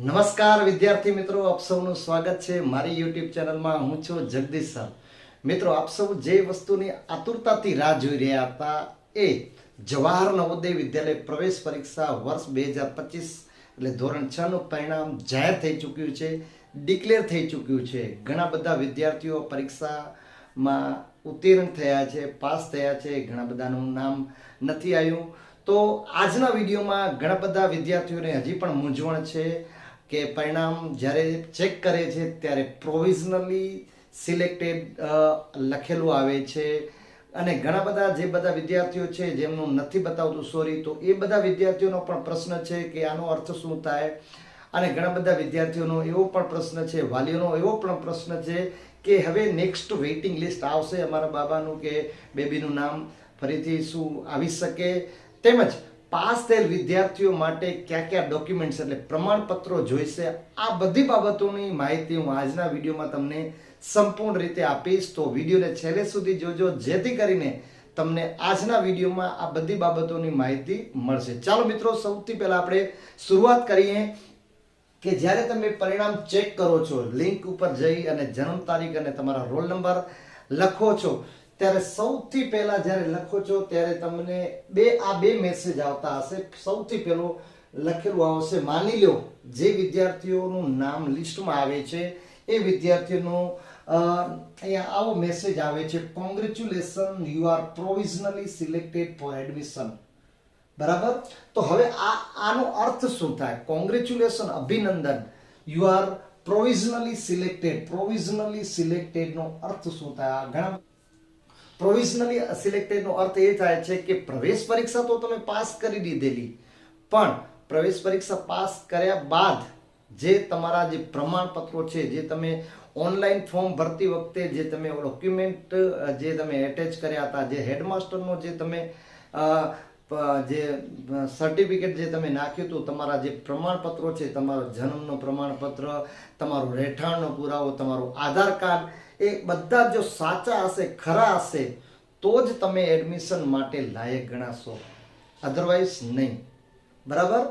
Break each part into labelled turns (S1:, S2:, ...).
S1: નમસ્કાર વિદ્યાર્થી મિત્રો, આપ સૌનું સ્વાગત છે મારી યુટ્યુબ ચેનલમાં. હું છું જગદીશ સર. મિત્રો, આપ સૌ જે વસ્તુની આતુરતાથી રાહ જોઈ રહ્યા હતા એ જવાહર નવોદય વિદ્યાલય પ્રવેશ પરીક્ષા વર્ષ બે હજાર પચીસ એટલે ધોરણ છ નું પરિણામ જાહેર થઈ ચૂક્યું છે ડિક્લેર થઈ ચૂક્યું છે. ઘણા બધા વિદ્યાર્થીઓ પરીક્ષામાં ઉત્તીર્ણ થયા છે, પાસ થયા છે, ઘણા બધાનું નામ નથી આવ્યું. તો આજના વિડીયોમાં ઘણા બધા વિદ્યાર્થીઓને હજી પણ મૂંઝવણ છે. કે પરિણામ જ્યારે ચેક કરે છે, ત્યારે પ્રોવિઝનલી સિલેક્ટેડ લખેલું આવે છે. અને ઘણા બધા જે બધા વિદ્યાર્થીઓ છે જેમનું નથી બતાવતું સોરી તો એ બધા વિદ્યાર્થીઓનો પણ પ્રશ્ન છે કે આનો અર્થ શું થાય? અને ઘણા બધા વિદ્યાર્થીઓનો એવો પણ પ્રશ્ન છે, વાલીઓનો એવો પણ પ્રશ્ન છે કે હવે નેક્સ્ટ વેઇટિંગ લિસ્ટ આવશે અમારા બાબાનું કે બેબીનું નામ. ફરીથી શું આવી શકે? તેમજ પાસ થયેલ વિદ્યાર્થીઓ માટે કયા કયા ડોક્યુમેન્ટ્સ એટલે પ્રમાણપત્રો જોઈશે, આ બધી બાબતોની માહિતી હું આજના વિડીયોમાં તમને સંપૂર્ણ રીતે આપીશ. તો વિડીયોને છેલ્લે સુધી જોજો, જેથી કરીને તમને આજના વિડીયોમાં આ બધી બાબતોની માહિતી મળશે. ચાલો મિત્રો, સૌથી પહેલા આપણે શરૂઆત કરીએ કે જ્યારે તમે પરિણામ ચેક કરો છો, લિંક ઉપર જઈ અને જન્મ તારીખ અને તમારા રોલ નંબર લખો છો ત્યારે સૌથી પહેલા જ્યારે લખો છો, ત્યારે તમને બે, આ બે મેસેજ આવતા હશે. સૌથી પહેલો લખેલું આવશે, માની લો જે વિદ્યાર્થીઓનું નામ લિસ્ટમાં આવે છે, એ વિદ્યાર્થીઓનું અહીંયા આવો મેસેજ આવે છે congratulation you are provisionally selected for admission બરાબર? તો હવે આ, આનો અર્થ શું થાય? કોંગ્રેચ્યુલેશન અભિનંદન. You are provisionally selected provisionally સિલેક્ટેડનો અર્થ શું થાય? આ ઘણા પ્રોવિઝનલી સિલેક્ટેડનો અર્થ એ થાય છે કે પ્રવેશ પરીક્ષા તો તમે પાસ કરી દીધેલી. પણ પ્રવેશ પરીક્ષા પાસ કર્યા બાદ જે તમારા જે પ્રમાણપત્રો છે, જે તમે ઓનલાઈન ફોર્મ ભરતી વખતે જે તમે ડોક્યુમેન્ટ, જે તમે એટેચ કર્યા હતા, જે હેડમાસ્ટરનો જે તમે જે સર્ટિફિકેટ જે તમે નાખ્યું હતું, તમારા જે પ્રમાણપત્રો છે, તમારો જન્મનો પ્રમાણપત્ર, તમારું રહેઠાણનો પુરાવો, તમારું આધાર કાર્ડ એ બધા જો સાચા હશે, ખરા હશે, તો જ તમે એડમિશન માટે લાયક ગણાશો. અધરવાઇઝ નહીં. બરાબર?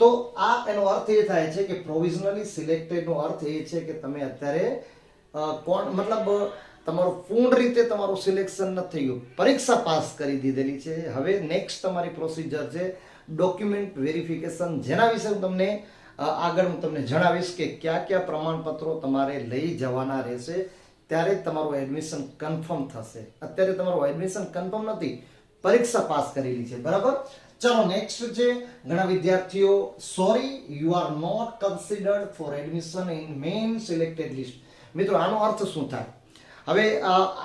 S1: તો આ એનો અર્થ એ થાય છે કે પ્રોવિઝનલી સિલેક્ટેડનો અર્થ એ છે કે તમે અત્યારે કોણ, મતલબ, તમારું પૂર્ણ રીતે તમારું સિલેક્શન નથી થયું પરીક્ષા પાસ કરી દીધેલી છે. હવે નેક્સ્ટ તમારી પ્રોસિજર છે ડોક્યુમેન્ટ વેરિફિકેશન જેના વિશે હું તમને આગળ હું તમને જણાવીશ કે કયા કયા પ્રમાણપત્રો તમારે લઈ જવાના રહેશે. ત્યારે જ તમારું એડમિશન કન્ફર્મ થશે. અત્યારે તમારું એડમિશન કન્ફર્મ નથી, પરીક્ષા પાસ કરેલી છે, બરાબર? ચાલો નેક્સ્ટ છે, ઘણા વિદ્યાર્થીઓ sorry you are not considered for admission in main selected list મિત્રો, આનો અર્થ શું થાય? હવે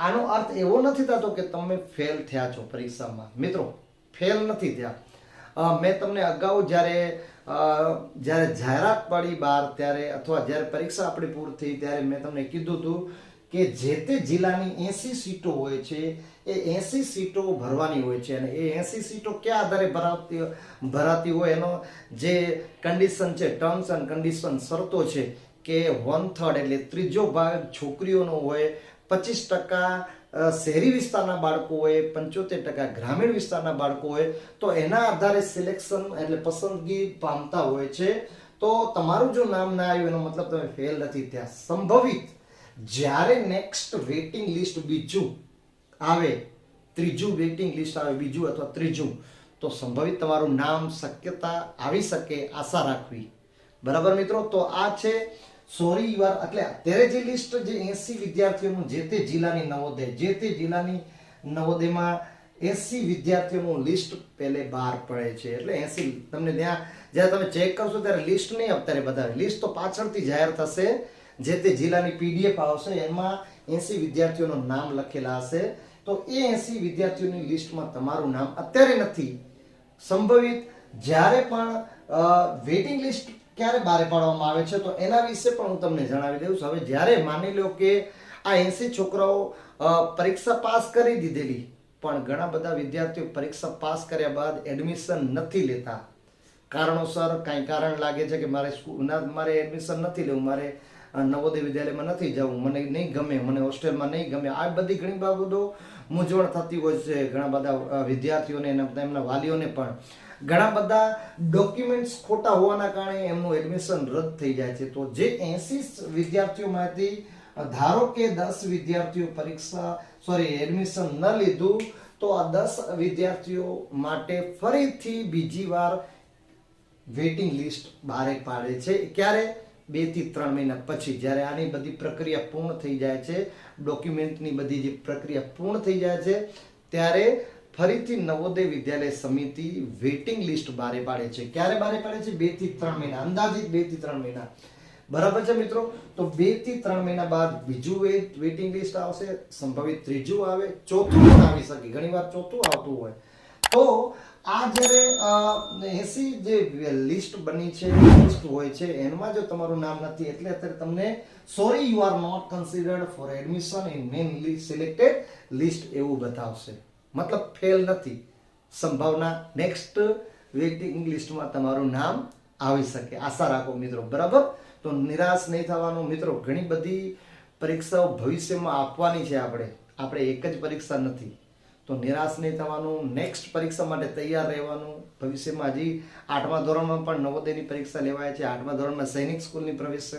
S1: આનો અર્થ એવો નથી થતો કે તમે ફેલ થયા છો પરીક્ષામાં. મિત્રો ફેલ નથી થયા. મેં તમને અગાઉ જ્યારે જ્યારે જાહેરાત પડી બહાર ત્યારે, અથવા જ્યારે પરીક્ષા આપણી પૂરી થઈ, ત્યારે મેં તમને કીધું હતું કે જે તે જિલ્લાની એસી સીટો હોય છે, એ એસી સીટો ભરવાની હોય છે અને એ એસી સીટો ક્યાં આધારે ભરાતી ભરાતી હોય એનો જે કન્ડિશન છે ટર્મ્સ એન્ડ કન્ડિશન શરતો છે કે વન થર્ડ એટલે ત્રીજો ભાગ છોકરીઓનો હોય, પચીસ ટકા શહેરી વિસ્તારના બાળકો હોય, પંચોતેર ટકા ગ્રામીણ વિસ્તારના બાળકો હોય, તો એના આધારે સિલેક્શન એટલે પસંદગી પામતા હોય છે. તો તમારું જો નામ ના આવ્યું એનો મતલબ તમે ફેલ નથી થયા. સંભવિત જ્યારે નેક્સ્ટ વેટિંગ લિસ્ટ બીજું આવે, ત્રીજું વેટિંગ લિસ્ટ આવે, બીજું અથવા ત્રીજું, તો સંભવિત તમારું નામ, શક્યતા આવી શકે, આશા રાખવી. બરાબર મિત્રો? તો આ છે સોરી યુઆર એટલે અત્યારે જે લિસ્ટ જે એસી વિદ્યાર્થીઓનું, જે તે જિલ્લાની નવોદય, જે તે જિલ્લાની નવોદયમાં એસી વિદ્યાર્થીઓનું લિસ્ટ પહેલે બહાર પડે છે. એટલે એસી, તમને ત્યાં, જ્યારે તમે ચેક કરશો, ત્યારે લિસ્ટ નહીં અત્યારે બતાવે લિસ્ટ તો પાછળથી જાહેર થશે. જે તે જિલ્લાની પીડીએફ આવશે એમાં એસી વિદ્યાર્થીઓનું નામ લખેલા હશે. તો એ એસી વિદ્યાર્થીઓની લિસ્ટમાં તમારું નામ અત્યારે નથી. સંભવિત જ્યારે પણ વેઇટિંગ લિસ્ટ ક્યારે બહાર પાડવામાં આવે છે, તો એના વિશે પણ હું તમને જણાવી દઉં છું. હવે જ્યારે માની લો કે આ એસી છોકરાઓ પરીક્ષા પાસ કરી દીધેલી, પણ ઘણા બધા વિદ્યાર્થીઓ પરીક્ષા પાસ કર્યા બાદ એડમિશન નથી લેતા. કારણોસર કાંઈ કારણ લાગે છે કે મારે સ્કૂલ મારે એડમિશન નથી લેવું, મારે નવોદય વિદ્યાલયમાં નથી જવું મને નહીં ગમે, મને હોસ્ટેલમાં નહીં ગમે. આ બધી ઘણી બાબતો મૂંઝવણ થતી હોય છે ઘણા બધા વિદ્યાર્થીઓને એમના વાલીઓને પણ. ઘણા બધા ડોક્યુમેન્ટ્સ ખોટા હોવાના કારણે એમનું એડમિશન રદ થઈ જાય છે. તો જે એસી વિદ્યાર્થીઓમાંથી ધારો કે દસ વિદ્યાર્થીઓ પરીક્ષા સોરી એડમિશન ન લીધું, તો આ દસ વિદ્યાર્થીઓ માટે ફરીથી બીજી વાર વેઇટિંગ લિસ્ટ બહાર પાડે છે. ક્યારે? બેથી ત્રણ મહિના પછી જ્યારે આની બધી પ્રક્રિયા પૂર્ણ થઈ જાય છે, ડોક્યુમેન્ટની બધી જે પ્રક્રિયા પૂર્ણ થઈ જાય છે, ત્યારે ફરીથી નવોદય વિદ્યાલય સમિતિ વેઇટિંગ લિસ્ટ બારે પાડે છે. ક્યારે બારે પાડે છે? બેથી ત્રણ મહિના. અંદાજિત બેથી ત્રણ મહિના. બરાબર છે મિત્રો? તો બેથી ત્રણ મહિના બાદ બીજું વેઇટિંગ લિસ્ટ આવશે, સંભવિત ત્રીજું આવે, ચોથું આવી શકે. ઘણી વાર ચોથું આવતું હોય. તો આ જ્યારે એસી જે લિસ્ટ બની છે, લિસ્ટ હોય છે, એમાં જો તમારું નામ નથી, એટલે અત્યારે તમને sorry you are not considered for admission in main selected list એવું બતાવશે. મતલબ ફેલ નથી. સંભાવના નેક્સ્ટ વેઇટિંગ લિસ્ટમાં તમારું નામ આવી શકે. આશા રાખો મિત્રો, બરાબર? તો નિરાશ નહીં થવાનું. મિત્રો, ઘણી બધી પરીક્ષાઓ ભવિષ્યમાં આપવાની છે આપણે. આપણે એક જ પરીક્ષા નથી. તો નિરાશ નહીં થવાનું નેક્સ્ટ પરીક્ષા માટે તૈયાર રહેવાનું. ભવિષ્યમાં હજી આઠમા ધોરણમાં પણ નવોદયની પરીક્ષા લેવાય છે. આઠમા ધોરણમાં સૈનિક સ્કૂલની પ્રવેશ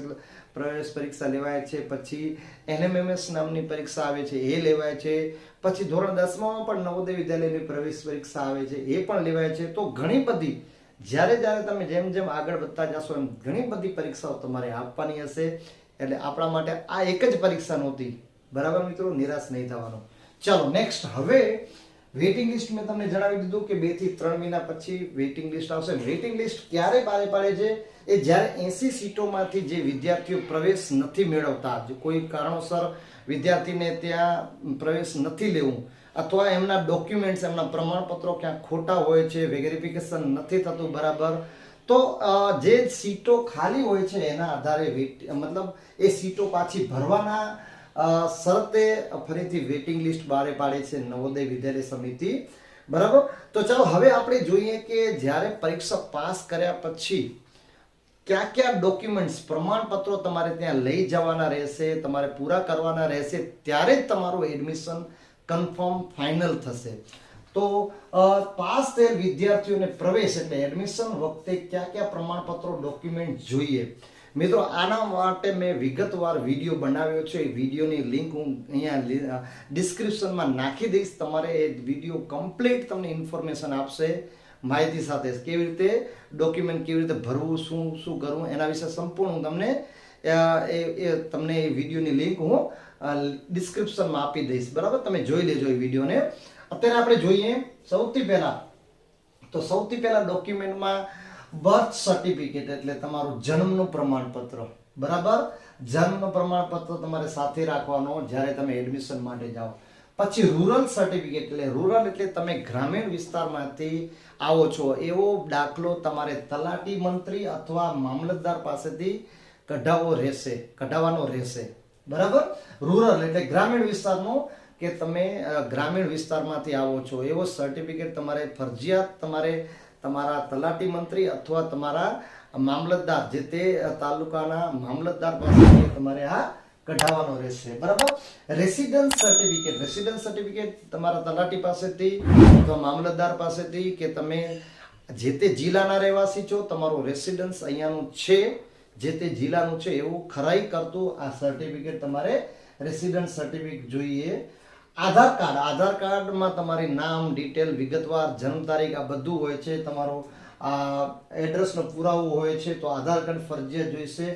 S1: પ્રવેશ પરીક્ષા લેવાય છે. પછી એનએમએમએસ નામની પરીક્ષા આવે છે. એ લેવાય છે. પછી ધોરણ દસમામાં પણ નવોદય વિદ્યાલયની પ્રવેશ પરીક્ષા આવે છે. એ પણ લેવાય છે. તો ઘણી બધી, જ્યારે જ્યારે તમે જેમ જેમ આગળ વધતા જશો એમ ઘણી બધી પરીક્ષાઓ તમારે આપવાની હશે. એટલે આપણા માટે આ એક જ પરીક્ષા નહોતી. બરાબર મિત્રો? નિરાશ નહીં થવાનું. ચાલો નેક્સ્ટ હવે વેઇટિંગ લિસ્ટ મેં તમને જણાવી દીધું કે બેથી ત્રણ મહિના પછી વેઇટિંગ લિસ્ટ આવશે. વેઇટિંગ લિસ્ટ ક્યારે બારે પાડે છે? એ જ્યારે એસી સીટોમાંથી જે વિદ્યાર્થીઓ પ્રવેશ નથી મેળવતા કોઈ કારણોસર વિદ્યાર્થીને ત્યાં પ્રવેશ નથી લેવું, અથવા એમના ડોક્યુમેન્ટ્સ એમના પ્રમાણપત્રો ક્યાંક ખોટા હોય છે વેરિફિકેશન નથી થતું બરાબર, તો જે સીટો ખાલી હોય છે એના આધારે મતલબ એ સીટો પાછી ભરવાના શરતે ફરીથી વેઇટિંગ લિસ્ટ બહાર પાડે છે નવોદય વિદ્યાલય સમિતિ. બરાબર? તો ચાલો, હવે આપણે જોઈએ કે જ્યારે પરીક્ષા પાસ કર્યા પછી કયા કયા ડોક્યુમેન્ટ્સ, પ્રમાણપત્રો તમારે ત્યાં લઈ જવાના રહેશે, તમારે પૂરા કરવાના રહેશે, ત્યારે જ તમારું એડમિશન કન્ફર્મ ફાઇનલ થશે. તો પાસ થયેલ વિદ્યાર્થીઓને પ્રવેશ એટલે એડમિશન વખતે કયા કયા પ્રમાણપત્રો, ડોક્યુમેન્ટ જોઈએ? મિત્રો, આના માટે મેં વિગતવાર વીડિયો બનાવ્યો છે. એ વિડીયોની લિંક હું અહીંયા ડિસ્ક્રિપ્શનમાં નાખી દઈશ. તમારે એ વીડિયો કમ્પ્લીટ તમને ઇન્ફોર્મેશન આપશે માહિતી સાથે. કેવી રીતે ડોક્યુમેન્ટ કેવી રીતે ભરવું, શું શું કરવું, એના વિશે સંપૂર્ણ હું તમને એ એ, તમને એ વિડીયોની લિંક હું ડિસ્ક્રિપ્શનમાં આપી દઈશ. બરાબર? તમે જોઈ લેજો એ વિડીયોને. અત્યારે આપણે જોઈએ સૌથી પહેલાં. તો સૌથી પહેલાં ડોક્યુમેન્ટમાં બર્થ સર્ટિફિકેટ એટલે તમારું જન્મનું પ્રમાણપત્ર. બરાબર? જન્મનું પ્રમાણપત્ર તમારે સાથે રાખવાનો જ્યારે તમે એડમિશન માટે જાઓ. પછી રૂરલ સર્ટિફિકેટ એટલે રૂરલ એટલે તમે ગ્રામીણ વિસ્તારમાંથી આવો છો. એવો દાખલો તમારે તલાટી મંત્રી અથવા મામલતદાર પાસેથી કઢાવવો રહેશે, કઢાવવાનો રહેશે. બરાબર? રૂરલ એટલે ગ્રામીણ વિસ્તારનો કે તમે ગ્રામીણ વિસ્તારમાંથી આવો છો. એવો સર્ટિફિકેટ તમારે ફરજિયાત તમારે તમારા તલાટી મંત્રી અથવા તમારા મામલતદાર જે તે તાલુકાના મામલતદાર પાસેથી તમારે આ કઢાવવાનો રહેશે. બરાબર? રેસિડન્સ સર્ટિફિકેટ રેસિડન્સ સર્ટિફિકેટ તમારા તલાટી પાસેથી અથવા મામલતદાર પાસેથી કે તમે જે તે જિલ્લાના રહેવાસી છો, તમારું રેસિડન્સ અહીંયાનું છે, જે તે જિલ્લાનું છે એવું ખરાઈ કરતું આ સર્ટિફિકેટ તમારે રેસિડન્સ સર્ટિફિકેટ જોઈએ. આધાર કાર્ડ. આધાર કાર્ડમાં તમારી નામ, ડિટેલ, વિગતવાર જન્મ તારીખ, આ બધું હોય છે. તમારો એડ્રેસનો પુરાવો હોય છે તો આધાર કાર્ડ ફરજિયાત જોઈશે.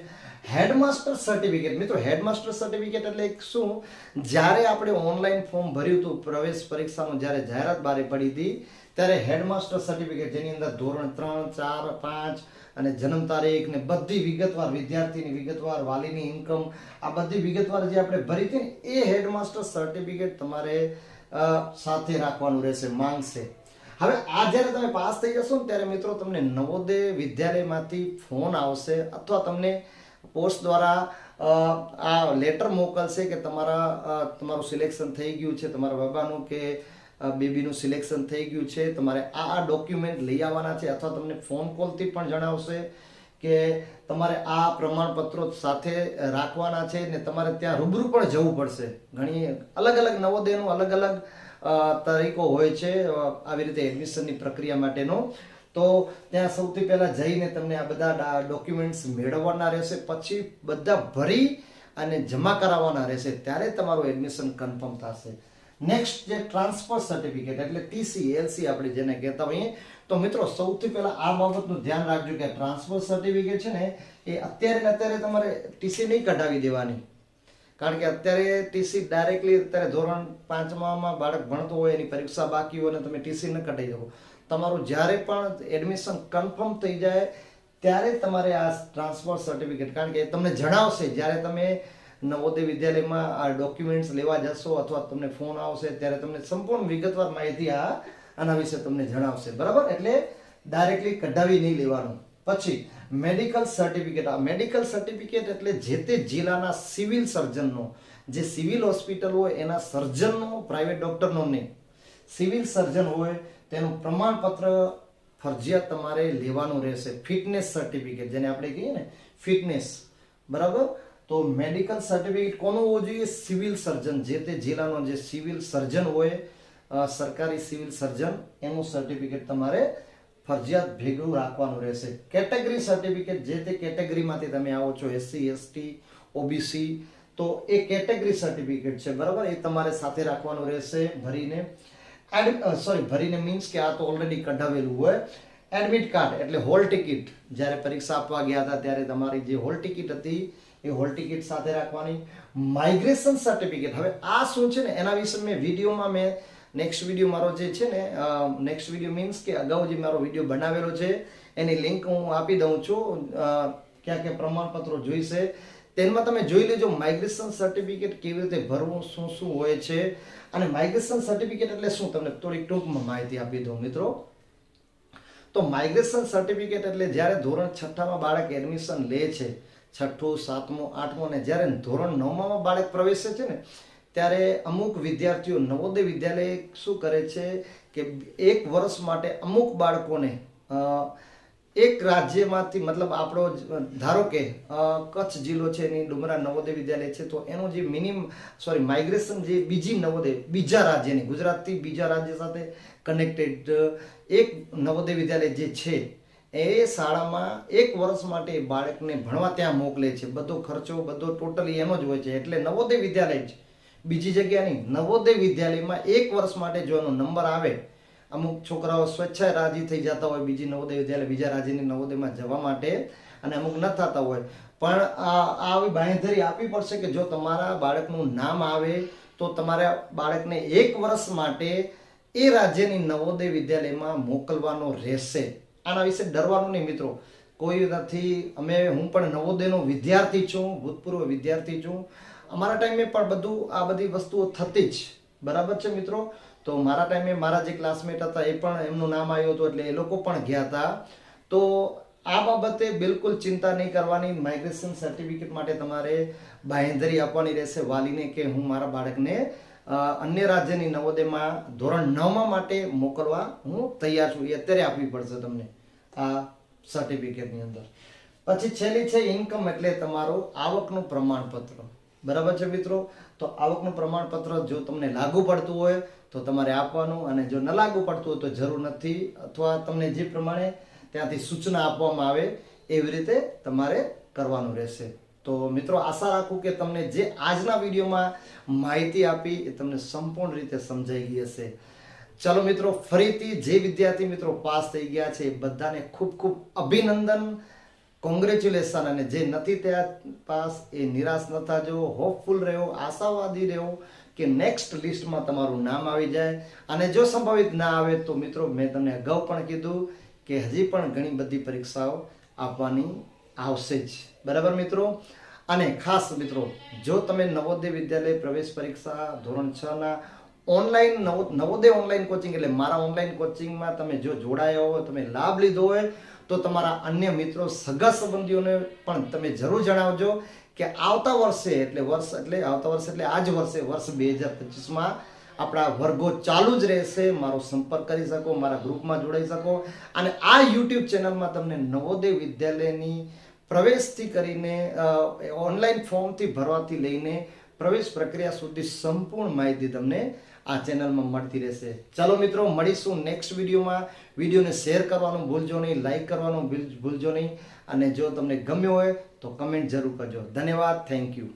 S1: Headmaster certificate. મિત્રો, હેડમાસ્ટર સર્ટિફિકેટ એટલે શું? જ્યારે આપણે ઓનલાઈન ફોર્મ ભર્યું હતું, પ્રવેશ પરીક્ષાનું જ્યારે જાહેરાત બહાર પડી હતી, ત્યારે હેડમાસ્ટર સર્ટિફિકેટ જેની અંદર ધોરણ ત્રણ, ચાર, પાંચ અને જન્મ તારીખ ને બધી વિગતવાર, વિદ્યાર્થીની વિગતવાર, વાલીની ઇન્કમ આ બધી વિગતવાર જે આપણે ભરી હતી એ હેડમાસ્ટર સર્ટિફિકેટ તમારે સાથે રાખવાનું રહેશે, માંગશે. હવે આ જ્યારે તમે પાસ થઈ જશો ને, ત્યારે મિત્રો તમને નવોદય વિદ્યાલયમાંથી ફોન આવશે અથવા તમને પોસ્ટ દ્વારા આ લેટર મોકલશે કે તમારા તમારું સિલેક્શન થઈ ગયું છે, તમારા બાબાનું કે બેબીનું સિલેક્શન થઈ ગયું છે. તમારે આ આ ડોક્યુમેન્ટ લઈ આવવાના છે અથવા તમને ફોન કોલથી પણ જણાવશે કે તમારે આ પ્રમાણપત્રો સાથે રાખવાના છે ને તમારે ત્યાં રૂબરૂ પણ જવું પડશે. ઘણી અલગ અલગ નવોદયનું અલગ અલગ તરીકો હોય છે આવી રીતે એડમિશનની પ્રક્રિયા માટેનો. તો ત્યાં સૌથી પહેલાં જઈને તમને આ બધા ડોક્યુમેન્ટ્સ મેળવવાના રહેશે. પછી બધા ભરી અને જમા કરાવવાના રહેશે. ત્યારે તમારું એડમિશન કન્ફર્મ થશે. નેક્સ્ટ જે ટ્રાન્સફર સર્ટિફિકેટ એટલે ટીસી એલસી આપણે જેને કહેતા હોઈએ, તો મિત્રો સૌથી પહેલાં આ બાબતનું ધ્યાન રાખજો કે ટ્રાન્સફર સર્ટિફિકેટ છે ને, એ અત્યારે ને અત્યારે તમારે ટીસી નહીં કઢાવી દેવાની. કારણ કે અત્યારે ટીસી ડાયરેક્ટલી અત્યારે ધોરણ પાંચમામાં બાળક ભણતો હોય, એની પરીક્ષા બાકી હોય અને તમે ટીસી ન કઢાવી શકો. તમારું જ્યારે પણ એડમિશન કન્ફર્મ થઈ જાય, ત્યારે તમારે આ ટ્રાન્સફર સર્ટિફિકેટ કારણ કે તમને જણાવશે, જ્યારે તમે નવોદય વિદ્યાલયમાં આ ડોક્યુમેન્ટ્સ લેવા જશો અથવા તમને ફોન આવશે, ત્યારે તમને સંપૂર્ણ વિગતવાર માહિતી આ આના વિશે તમને જણાવશે. બરાબર? એટલે ડાયરેક્ટલી કઢાવી નહીં લેવાનું. પછી મેડિકલ સર્ટિફિકેટ આ મેડિકલ સર્ટિફિકેટ એટલે જે તે જિલ્લાના સિવિલ સર્જનનો જે સિવિલ હોસ્પિટલ હોય, એના સર્જનનો પ્રાઇવેટ ડૉક્ટરનો નહીં. સિવિલ સર્જન હોય, તેનું પ્રમાણપત્ર ફરજિયાત તમારે લેવાનું રહેશે. ફિટનેસ સર્ટિફિકેટ જેને આપણે કહીએ ને ફિટનેસ બરાબર? તો મેડિકલ સર્ટિફિકેટ કોનું હોવું જોઈએ? Civil surgeon. જે તે જિલ્લાનો જે સિવિલ સર્જન હોય સરકારી સિવિલ સર્જન, એનું સર્ટિફિકેટ તમારે ફરજિયાત ભેગું રાખવાનું રહેશે. કેટેગરી સર્ટિફિકેટ જે તે કેટેગરીમાંથી તમે આવો છો એસસી એસટી ઓબીસી તો એ કેટેગરી સર્ટિફિકેટ છે, બરાબર? એ તમારે સાથે રાખવાનું રહેશે ભરીને. સોરી, ભરીને મીન્સ કે આ તો ઓલરેડી કઢાવેલું હોય. એડમિટ કાર્ડ એટલે હોલ ટિકિટ. જ્યારે પરીક્ષા આપવા ગયા હતા, ત્યારે તમારી જે હોલ ટિકિટ હતી એ હોલ ટિકિટ સાથે રાખવાની. માઇગ્રેશન સર્ટિફિકેટ હવે આ શું છે ને, એના વિશે મેં વિડીયોમાં મેં નેક્સ્ટ વીડિયો મારો જે છે ને નેક્સ્ટ વીડિયો મીન્સ કે અગાઉ જે મારો વીડિયો બનાવેલો છે, એની લિંક હું આપી દઉં છું. ક્યાં ક્યાં પ્રમાણપત્રો જોઈશે. તેમાં તમે જોઈ લેજો માઇગ્રેશન સર્ટિફિકેટ કેવી રીતે ભરવું, શું શું હોય છે. અને માઇગ્રેશન સર્ટિફિકેટ એટલે શું? તમને થોડીક ટૂંકમાં માહિતી આપી દઉં, મિત્રો. તો માઇગ્રેશન સર્ટિફિકેટ એટલે જ્યારે ધોરણ છઠ્ઠામાં બાળક એડમિશન લે છે છઠ્ઠું, સાતમું, આઠમું અને જ્યારે ધોરણ નવમાં બાળક પ્રવેશે છે ને, ત્યારે અમુક વિદ્યાર્થીઓ નવોદય વિદ્યાલય શું કરે છે કે એક વર્ષ માટે અમુક બાળકોને એક રાજ્યમાંથી મતલબ આપણો ધારો કે કચ્છ જિલ્લો છે એની ડુમરા નવોદય વિદ્યાલય છે, તો એનું જે મિનિમ, સોરી માઇગ્રેશન જે બીજી નવોદય, બીજા રાજ્યની, ગુજરાતથી બીજા રાજ્ય સાથે કનેક્ટેડ એક નવોદય વિદ્યાલય જે છે એ શાળામાં એક વર્ષ માટે બાળકને ભણવા ત્યાં મોકલે છે. બધો ખર્ચો, બધો ટોટલી એનો જ હોય છે. એટલે નવોદય વિદ્યાલય જ. બીજી જગ્યા નહીં નવોદય વિદ્યાલયમાં એક વર્ષ માટે જો એનો નંબર આવે, અમુક છોકરાઓ સ્વેચ્છાએ રાજી થઈ જતા હોય બીજી નવોદય વિદ્યાલય, બીજા રાજ્યની નવોદયમાં જવા માટે અને અમુક ન થતા હોય. પણ આવી બાંહેધરી આપવી પડશે કે જો તમારા બાળકનું નામ આવે, તો તમારા બાળકને એક વર્ષ માટે એ રાજ્યની નવોદય વિદ્યાલયમાં મોકલવાનો રહેશે. આના વિશે ડરવાનું નહીં મિત્રો. કોઈ નથી, અમે, હું પણ નવોદયનો વિદ્યાર્થી છું, ભૂતપૂર્વ વિદ્યાર્થી છું. અમારા ટાઈમે પણ બધું, આ બધી વસ્તુઓ થતી જ. બરાબર છે મિત્રો? તો મારા ટાઈમે મારા જે ક્લાસમેટ હતા એ પણ એમનું નામ આવ્યું હતું, એટલે એ લોકો પણ ગયા હતા. તો આ બાબતે બિલકુલ ચિંતા નહીં કરવાની. માઇગ્રેશન સર્ટિફિકેટ માટે તમારે બાંહેધરી આપવાની રહેશે વાલીને કે હું મારા બાળકને અન્ય રાજ્યની નવોદયમાં ધોરણ નવમાં માટે મોકલવા હું તૈયાર છું. એ અત્યારે આપવી પડશે તમને આ સર્ટિફિકેટની અંદર. પછી છેલ્લી છે ઇન્કમ એટલે તમારું આવકનું પ્રમાણપત્ર. બરાબર છે મિત્રો? તો આવકનું પ્રમાણપત્ર જો તમને લાગુ પડતું હોય તો તમારે આપવાનું અને જો ન લાગુ પડતું હોય તો જરૂર નથી અથવા તમને જે પ્રમાણે ત્યાંથી સૂચના આપવામાં આવે એવી રીતે તમારે કરવાનું રહેશે. તો મિત્રો આશા રાખું કે તમને જે આજના વિડીયોમાં માહિતી આપી એ તમને સંપૂર્ણ રીતે સમજાઈ ગઈ હશે. ચલો મિત્રો, ફરીથી જે વિદ્યાર્થી મિત્રો પાસ થઈ ગયા છે બધાને ખૂબ ખૂબ અભિનંદન. કોંગ્રેચ્યુલેશન અને જે નથી ત્યાં પાસ એ નિરાશ ન થજો હોપફુલ રહ્યો, આશાવાદી રહ્યો કે નેક્સ્ટ લિસ્ટમાં તમારું નામ આવી જાય. અને જો સંભવિત ના આવે તો મિત્રો મેં તમને અગાઉ પણ કીધું કે હજી પણ ઘણી બધી પરીક્ષાઓ આપવાની આવશે જ. બરાબર મિત્રો? અને ખાસ મિત્રો, જો તમે નવોદય વિદ્યાલય પ્રવેશ પરીક્ષા ધોરણ છ ના ઓનલાઈન નવોદય ઓનલાઈન કોચિંગ એટલે મારા ઓનલાઈન કોચિંગમાં તમે જો જોડાયા હો, તમે લાભ લીધો હોય, તો તમારા અન્ય મિત્રો સગા સંબંધીઓને પણ તમે જરૂર જણાવજો કે આવતા વર્ષે એટલે વર્ષ એટલે આવતા વર્ષે એટલે આ જ વર્ષે વર્ષ બે હજાર પચીસમાં આપણા વર્ગો ચાલુ જ રહેશે. મારો સંપર્ક કરી શકો, મારા ગ્રુપમાં જોડાઈ શકો. અને આ યુટ્યુબ ચેનલમાં તમને નવોદય વિદ્યાલયની પ્રવેશથી કરીને ઓનલાઈન ફોર્મથી ભરવાથી લઈને પ્રવેશ પ્રક્રિયા સુધી સંપૂર્ણ માહિતી તમને આ ચેનલમાં મળતી રહેશે. ચાલો મિત્રો, મળીશું નેક્સ્ટ વિડીયોમાં. વિડીયોને શેર કરવાનું ભૂલજો નહીં લાઇક કરવાનું ભૂલજો નહીં. અને જો તમને ગમ્યો હોય તો કમેન્ટ જરૂર કરજો. ધન્યવાદ થેન્ક યુ